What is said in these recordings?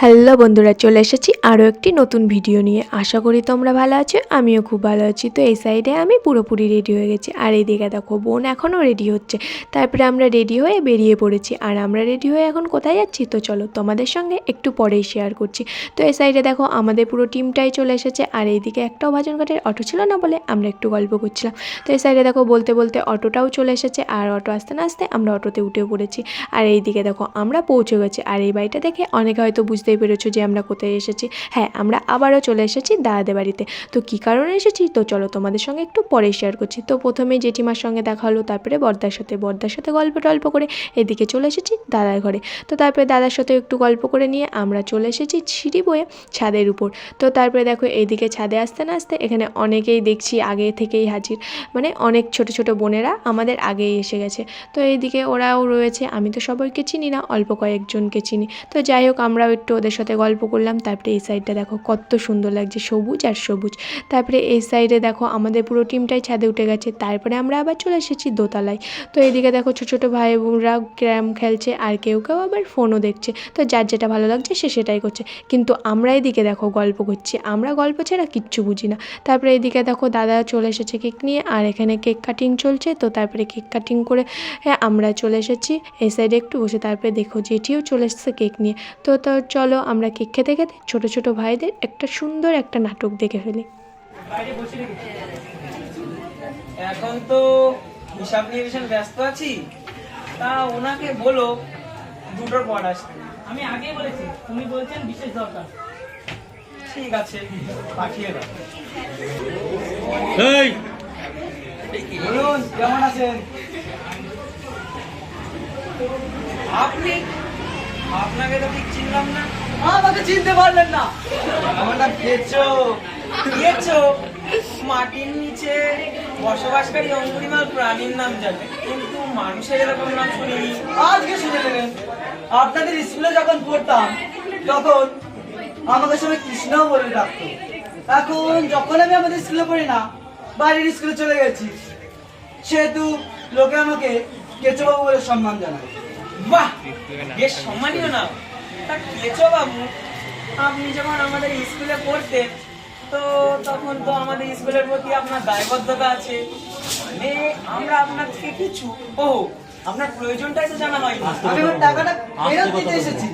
Hello বন্ধুরা, চলে এসেছি আরও একটি নতুন ভিডিও নিয়ে। আশা করি তোমরা ভালো আছো, আমিও খুব ভালো আছি। তো এই সাইডে আমি পুরোপুরি রেডি হয়ে গেছি। আর এইদিকে দেখো, বোন এখনও রেডি হচ্ছে। তারপরে আমরা রেডি হয়ে বেরিয়ে পড়েছি। আর আমরা রেডি হয়ে এখন কোথায় যাচ্ছি? তো চলো তোমাদের সঙ্গে একটু পরেই শেয়ার করছি। তো এই সাইডে দেখো, আমাদের পুরো টিমটাই চলে এসেছে। আর এইদিকে একটাও ভাজন কাঠের অটো ছিল না বলে আমরা একটু গল্প করছিলাম। তো এই সাইডে দেখো, বলতে বলতে অটোটাও চলে এসেছে। আর অটো আসতে না আসতে আমরা অটোতে উঠে পড়েছি। আর এইদিকে দেখো, আমরা পৌঁছে গেছি। আর এই বাড়িটা দেখে অনেকে হয়তো বুঝতেই পেরেছ যে আমরা কোথায় এসেছি? হ্যাঁ আমরা আবারও চলে এসেছি দাদাদের বাড়িতে। তো কী কারণে এসেছি? তো চলো তোমাদের সঙ্গে একটু পরে শেয়ার করছি। তো প্রথমে জেঠিমার সঙ্গে দেখা হলো, তারপরে বর্দার সাথে। বর্দার সাথে গল্প টল্প করে এদিকে চলে এসেছি দাদার ঘরে। তো তারপরে দাদার সাথে একটু গল্প করে নিয়ে আমরা চলে এসেছি সিঁড়ি বয়ে ছাদের উপর। তো তারপরে দেখো এইদিকে ছাদে আসতে না আসতে এখানে অনেকেই দেখছি আগে থেকেই হাজির। মানে অনেক ছোট ছোট বোনেরা আমাদের আগেই এসে গেছে। তো এইদিকে ওরাও রয়েছে, আমি তো সবাইকে চিনি না, অল্প কয়েকজনকে চিনি। তো যাই হোক, আমরাও একটু ওদের সাথে গল্প করলাম, তারপরে এই সাইডটা দেখো কত সুন্দর লাগছে, সবুজ আর সবুজ। তারপরে এই সাইডে দেখো আমাদের পুরো টিমটাই ছাদে উঠে গেছে, তারপরে আমরা আবার চলে এসেছি দোতলায়। তো এদিকে দেখো ছোটো ছোটো ভাই বোনরা ক্যারাম খেলছে আর কেউ কেউ আবার ফোনও দেখছে। তো যার যেটা ভালো লাগছে সে সেটাই করছে। কিন্তু আমরা এদিকে দেখো গল্প করছি, আমরা গল্প ছাড়া কিচ্ছু বুঝি না। তারপরে এদিকে দেখো দাদা চলে এসেছে কেক নিয়ে, আর এখানে কেক কাটিং চলছে। তো তারপরে কেক কাটিং করে হ্যাঁ আমরা চলে এসেছি। এই সাইডে একটু বসে, তারপরে দেখো জেঠিও চলে এসেছে কেক নিয়ে। তো তো চলো আমরা কেক খেতে খেতে ছোটো ছোটো ভাইদের একটা সুন্দর একটা নাটক দেখে ফেলি। এখন তো হিসাব নিকেশন ব্যস্ত আছি। তা ওনাকে বলো দুটোর পর আসতে। আমি আগেই বলেছি তুমি বলছেন বিশেষ দরকার। ঠিক আছে পাঠিয়ে দাও। এই! বলুন কেমন আছেন? আপনি আপনাকে তো ঠিক চিনলাম না। আমাকে চিনতে পারলেন না। আমার নাম কেচো। কেচো। মাটির নিচে বসবাসকারী অঙ্গুরিমাল প্রাণীর নাম জানে। কিন্তু মানুষের এরকম নাম শুনিনি। আজকে শুনে নেবেন। আপনাদের স্কুলে যখন পড়তাম তখন আমাকে সবাই কৃষ্ণ বলে ডাকতো। এখন যখন আমি আমাদের স্কুলে পড়ি না বাড়ির স্কুলে চলে গেছি সেহেতু লোকে আমাকে কেচবাবু বলে সম্মান জানায়। বাহ বেশ সম্মানীয় নাম তা বাবু? আপনি যখন আমাদের স্কুলে পড়তেন তো তখন তো আমাদের স্কুলের প্রতি আপনার দায়বদ্ধতা আছে। মানে আমরা আপনার থেকে কিছু ও আপনার প্রয়োজনটাই তো জানা হয়নি। আমি আমার টাকাটা ফেরত দিতে এসেছি।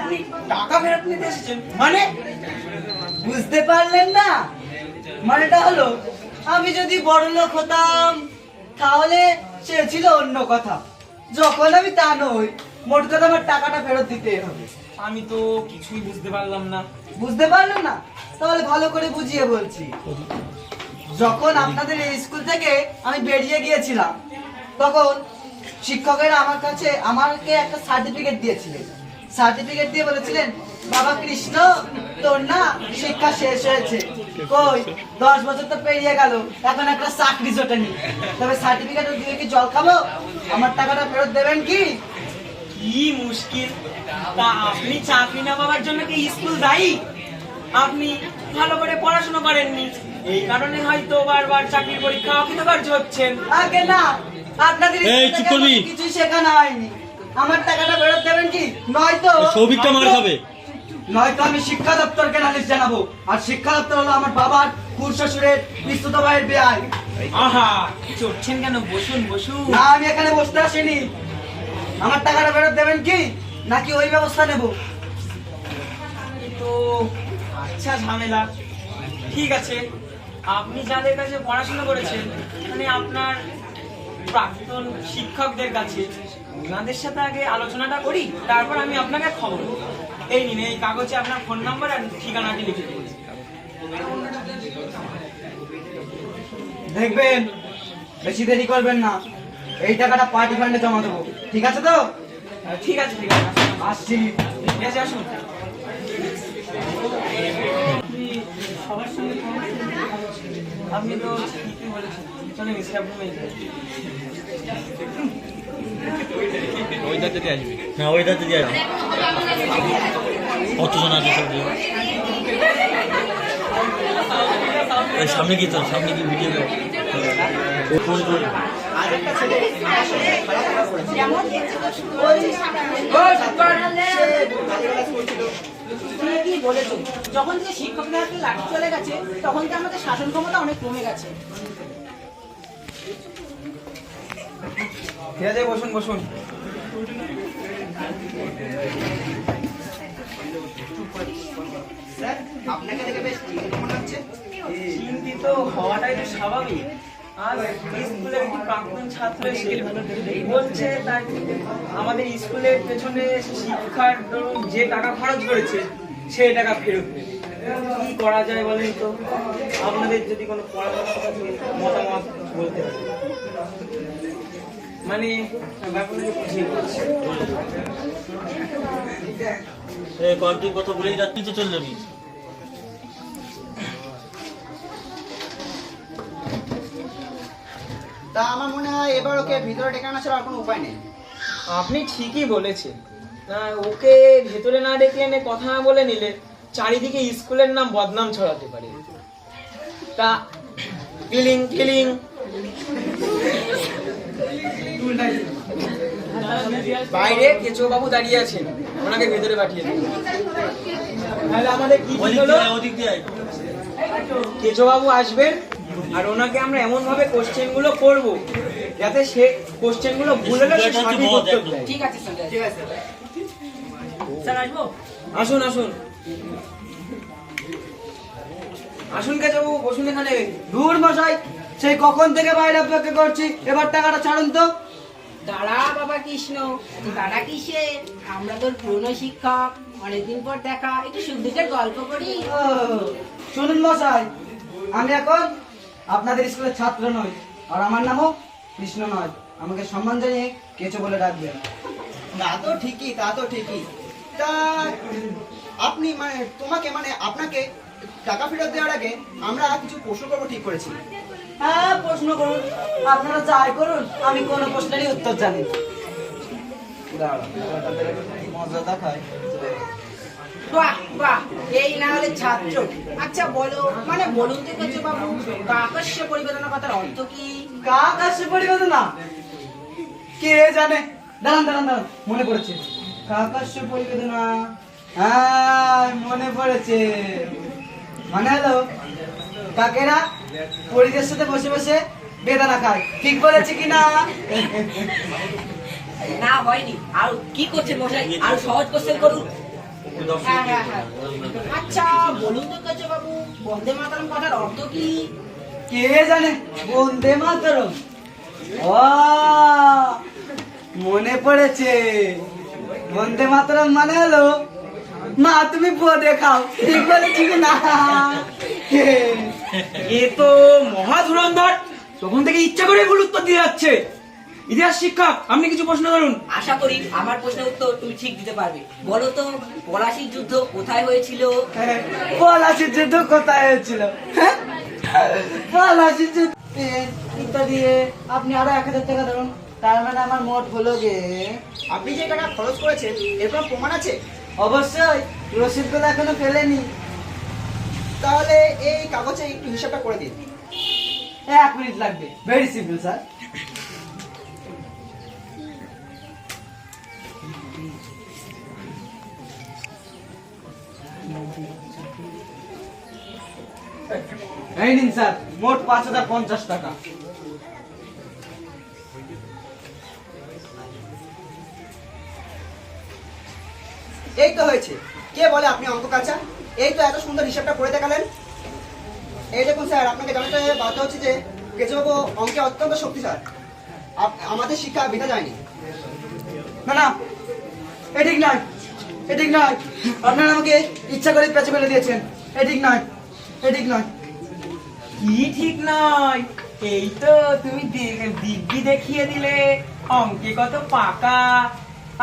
আপনি টাকা ফেরত নিতে এসেছেন? মানে? বুঝতে পারলেন না? মানেটা হলো আমি যদি বড় লোক হতাম তাহলে সে ছিল অন্য কথা। যখন আমি তা নই মোট কথা আমার টাকাটা ফেরত দিতে হবে। আমি তো কিছুই বুঝতে পারলাম না। বুঝতে পারলাম না? তাহলে ভালো করে বুঝিয়ে বলছি। যখন আপনাদের এই স্কুল থেকে আমি বেরিয়ে গিয়েছিলাম তখন শিক্ষকেরা আমার কাছে আমাকে একটা সার্টিফিকেট দিয়েছিলেন। সার্টিফিকেট দিয়ে বলেছিলেন বাবা কৃষ্ণ তোর না শিক্ষা শেষ হয়েছে। কই? দশ বছর তো পেরিয়ে গেল। এখন একটা চাকরি জোটেনি তবে সার্টিফিকেট দিয়ে কি জল খাব? আমার টাকাটা ফেরত দেবেন কি? কি মুশকিল। তা আপনি চাকরি না পাওয়ার জন্য কি স্কুল দায়ী? আপনি ভালো করে পড়াশোনা করেননি। এই কারণে হয়তো বারবার চাকরির পরীক্ষা অকৃতকার্য হচ্ছেন। আগে না। আপনাদের এই, চুপ করবি। আমাকে কিছুই শেখানো হয়নি। আমার টাকাটা ফেরত দেবেন কি? নয়তো সৌভিকটা মার খাবে। নয়তো আমি শিক্ষা দপ্তরকে নালিশ জানাব। আর শিক্ষা দপ্তর হলো আমার বাবার কুর শ্বশুরের পিস্তুত ভাইয়ের বেআই আহা চড়ছেন কেন? বসুন বসুন। না আমি এখানে বসতে আসিনি। আমার টাকাটা ফেরত দেবেন কি? নাকি ওই ব্যবস্থা নেব? তো আচ্ছা ঝামেলা। ঠিক আছে আপনি যাদের কাছে পড়াশোনা করেছেন মানে আপনার প্রাক্তন শিক্ষকদের কাছে ওনাদের সাথে আগে আলোচনাটা করি তারপর আমি আপনাকে খবর দেবো। এই নিন এই কাগজে আপনার ফোন নাম্বার আর ঠিকানাটি লিখে দেবো দেখবেন বেশি দেরি করবেন না। এই টাকাটা পার্টি ফান্ডে জমা দেবো। ঠিক আছে তো? ঠিক আছে ঠিক আছে। আসছি। ঠিক আছে আসুন। সবার সঙ্গে আপনি তো ঠিকই বলেছেন। চলে গেছি আপনি সামনে গিয়ে চল, সামনে গিয়ে ভিডিও যখন থেকে শিক্ষকদের লাঠি চলে গেছে, তখন থেকে আমাদের শাসন ক্ষমতা অনেক কমে গেছে। ঠিক আছে বসুন বসুন স্যার আপনাকে দেখে বেশ চিন্তিত মনে হচ্ছে চিন্তিত হওয়াটাই তো স্বাভাবিক আর স্কুলের একটি প্রাক্তন ছাত্র এসে বলছে তাই আমাদের স্কুলের পেছনে শিক্ষার ধরুন যে টাকা খরচ করেছে সেই টাকা ফেরত দেবে। কি করা যায় বলেন তো আপনাদের যদি কোনো পরামর্শ মতামত বলতে পারেন। মানে কয়েকদিন কথা বলেই যাচ্ছি তো চল যাবি তা আমার মনে হয় এবার ওকে ভিতরে ডেকে আনা ছাড়া আর কোনো উপায় নেই। আপনি ঠিকই বলেছেন। না, ওকে ভেতরে না ডেকে এনে কথা না বলে নিলে চারিদিকে স্কুলের নাম বদনাম ছড়াতে পারে। তা ক্লিং ক্লিং। বাইরে কেচো বাবু দাঁড়িয়ে আছেন ওনাকে ভেতরে পাঠিয়ে দিন। তাহলে আমাদের কি। কেচো বাবু আসবেন আর ওনাকে আমরা এমন ভাবে কোশ্চেনগুলো করব যাতে সে কোশ্চেনগুলো ভুল সঠিক উত্তর দেয়। ঠিক আছে স্যার। ঠিক আছে। স্যার আসব? আসুন আসুন। আসুন কেচো বাবু বসুন এখানে। দূর মশাই। সেই কখন থেকে বাইরে অপেক্ষা করছি? এবার টাকাটা ছাড়ুন তো। দাঁড়া বাবা কৃষ্ণ দাঁড়া কিসে? আমরা তোর পুরনো শিক্ষক অনেকদিন পর দেখা একটু সুখ গল্প করি। শুনুন মশাই আমি এখন আপনাদের স্কুলের ছাত্র নই আর আমার নামও কৃষ্ণ নয়। আমাকে সম্মান জানিয়ে কেঁচো বলে ডাকবেন। তা তো ঠিকই তা তো ঠিকই। তা আপনি মানে তোমাকে মানে আপনাকে টাকা ফেরত দেওয়ার আগে আমরা কিছু প্রশ্ন করব ঠিক করেছি। হ্যাঁ প্রশ্ন করুন। আপনারা যাই করুন, আমি কোনো প্রশ্নেরই উত্তর জানি বাহ বাহ, এই না হলে আচ্ছা মানে বলুন পরিবেদনা কি? জানে? দাঁড়ান দাঁড়ান মনে পড়েছে। কাক আসছে পরিবেদনা হ্যাঁ মনে পড়েছে। মানে হলো, কাকেরা পরিদের সাথে বসে বসে বেদানা খায়। ঠিক বলেছি কি না না হয়নি। আর কি করছে মশাই? আর সহজ কোশ্চেন করুন। হ্যাঁ, হ্যাঁ, হ্যাঁ। আচ্ছা বলুন তো কিছু বাবু বন্দে মাতারম কথার অর্থ কি? কে জানে? বন্দে মাতরম। ও মনে পড়েছে। বন্দে মাতরম মানে হলো মা তুমি বোধে খাও ঠিক বলেছি না। এ তো মহা ধুরন্ধর। তখন থেকে ইচ্ছা করে ভুল উত্তর দিয়ে যাচ্ছে। ইতিহাস শিক্ষক আপনি কিছু প্রশ্ন করুন। আশা করি আমার প্রশ্নের উত্তর তুমি ঠিক দিতে পারবে। বলো তো পলাশির যুদ্ধ কোথায় হয়েছিল? পলাশির যুদ্ধ কোথায় হয়েছিল? হ্যাঁ? পলাশির যুদ্ধ ইত্যাদি আপনি আরও এক হাজার টাকা ধরুন। তার মানে আমার মোট হলো গে আপনি যে টাকা খরচ করেছেন এর কোনো প্রমাণ আছে? অবশ্যই, রসিদগুলো এখনও ফেলেনি। তাহলে এই কাগজে একটু হিসাবটা করে দিন। এক মিনিট লাগবে। ভেরি সিম্পল স্যার এই নিন স্যার মোট পাঁচ হাজার পঞ্চাশ টাকা। এই তো হয়েছে। কে বলে আপনি অঙ্ক কাঁচা? এই তো এত সুন্দর হিসাবটা করে দেখালেন। এই দেখুন স্যার, আপনাকে জানাতে বাধ্য হচ্ছে যে কেশববাবু অঙ্কে অত্যন্ত শক্তিশালী। আমাদের শিক্ষা বিধা যায়নি না। না এ ঠিক নয়, এ ঠিক নয়। আপনারা আমাকে ইচ্ছা করে পেঁচে ফেলে দিয়েছেন। এ ঠিক নয়, এ ঠিক নয়। কি ঠিক নয়? এই তো তুমি দিব্যি দেখিয়ে দিলে। অঙ্কে কত পাকা।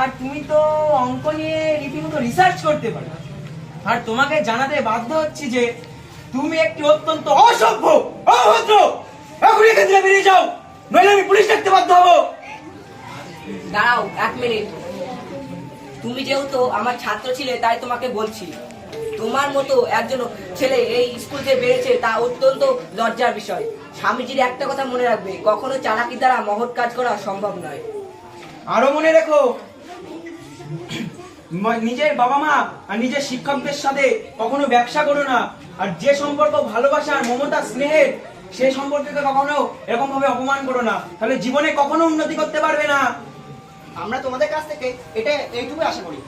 আর তুমি তো অঙ্ক নিয়ে রীতিমতো রিসার্চ করতে পারো। আর তোমাকে জানাতে বাধ্য হচ্ছি যে তুমি একটি অত্যন্ত অসভ্য অভদ্র এখনই এখান থেকে বেরিয়ে যাও নইলে আমি পুলিশ ডাকতে বাধ্য হব। দাঁড়াও এক মিনিট। তুমি যেহেতু আমার ছাত্র ছিলে তাই তোমাকে বলছি। তোমার মতো একজন ছেলে এই স্কুল যে বেড়েছে তা অত্যন্ত লজ্জার বিষয়। স্বামীজির একটা কথা মনে রাখবে কখনো চালাকি দ্বারা মহৎ কাজ করা সম্ভব নয়। আরও মনে রেখো নিজের বাবা মা আর নিজের শিক্ষকদের সাথে কখনো ব্যবসা করো না। আর যে সম্পর্ক ভালোবাসা আর মমতা স্নেহের সে সম্পর্ককে কখনো এরকম ভাবে অপমান করো না। তাহলে জীবনে কখনো উন্নতি করতে পারবে না। আমরা তোমাদের কাছ থেকে এটা এইটুকু আশা করি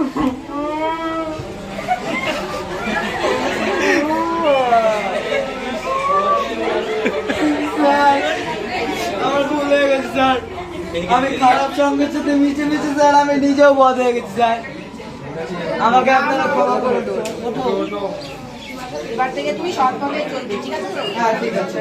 আমার ভুল হয়ে গেছে স্যার আমি খারাপ সঙ্গের সাথে মিশে মিশে স্যার আমি নিজেও বধ হয়ে গেছি স্যার। আমাকে আপনারা ক্ষমা করে এবার থেকে তুমি সৎভাবে চলবে ঠিক আছে? হ্যাঁ ঠিক আছে।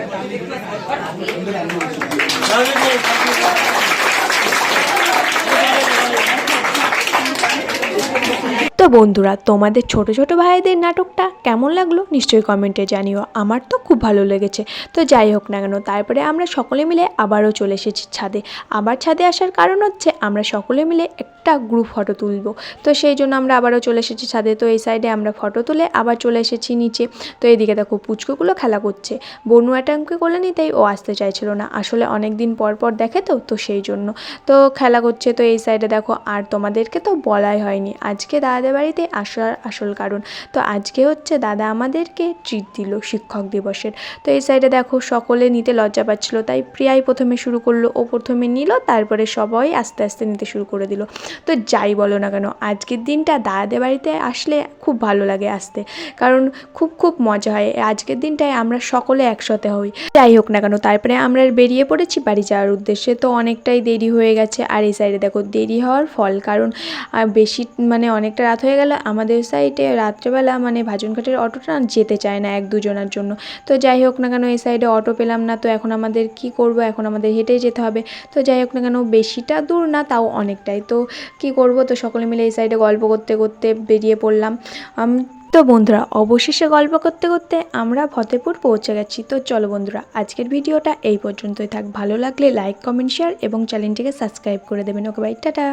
তো বন্ধুরা, তোমাদের ছোট ছোট ভাইদের নাটকটা কেমন লাগল নিশ্চয়ই কমেন্টে জানিও। আমার তো খুব ভালো লেগেছে। তো যাই হোক না কেন, তারপরে আমরা সকলে মিলে আবারও চলে এসেছি ছাদে। আবার ছাদে আসার কারণ হচ্ছে আমরা সকলে মিলে একটা গ্রুপ ফটো তুলব। তো সেই জন্য আমরা আবারও চলে এসেছি ছাদে। তো এই সাইডে আমরা ফটো তুলে আবার চলে এসেছি নিচে। তো এইদিকে দেখো, পুচকুগুলো খেলা করছে। বনু অ্যাটাঙ্কে করলে নিতেই ও আসতে চাইছিল না। আসলে অনেক দিন পর পর দেখে তো তো সেই জন্য। তো খেলা করছে। তো এই সাইডে দেখো, আর তোমাদেরকে তো বলাই হয়নি। আজকে দাদাদের বাড়িতে আসার আসল কারণ। তো আজকে হচ্ছে দাদা আমাদেরকে ট্রিট দিল শিক্ষক দিবসের। তো এই সাইডে দেখো সকলে নিতে লজ্জা পাচ্ছিল, তাই প্রিয়াই প্রথমে শুরু করল, ও প্রথমে নিল, তারপরে সবাই আস্তে আস্তে নিতে শুরু করে দিল। তো যাই বলো না কেন, আজকের দিনটা দাদাদের বাড়িতে আসলে খুব ভালো লাগে আসতে, কারণ খুব খুব মজা হয়। আজকের দিনটায় আমরা সকলে একসাথে হই। যাই হোক না কেন, তারপরে আমরা বেরিয়ে পড়েছি বাড়ি যাওয়ার উদ্দেশ্যে, তো অনেকটাই দেরি হয়ে গেছে। আর এই সাইডে দেখো দেরি হওয়ার ফল, কারণ বেশি মানে অনেকটা রাত হয়ে গেল আমাদের সাইডে রাত্রেবেলা মানে ভাজনঘাটের অটোটা যেতে চায় না এক দুজনের জন্য। তো যাই হোক না কেন এই সাইডে অটো পেলাম না। তো এখন আমাদের কি করব? এখন আমাদের হেঁটেই যেতে হবে। তো যাই হোক না কেন বেশিটা দূর না, তাও অনেকটাই। তো কি করব? তো সকলে মিলে এই সাইডে গল্প করতে করতে বেরিয়ে পড়লাম। তো বন্ধুরা, অবশেষে গল্প করতে করতে আমরা ফতেপুর পৌঁছে গেছি। তো চলো বন্ধুরা, আজকের ভিডিওটা এই পর্যন্তই থাক। ভালো লাগলে লাইক কমেন্ট শেয়ার এবং চ্যানেলটিকে সাবস্ক্রাইব করে দেবেন। Okay bye tata.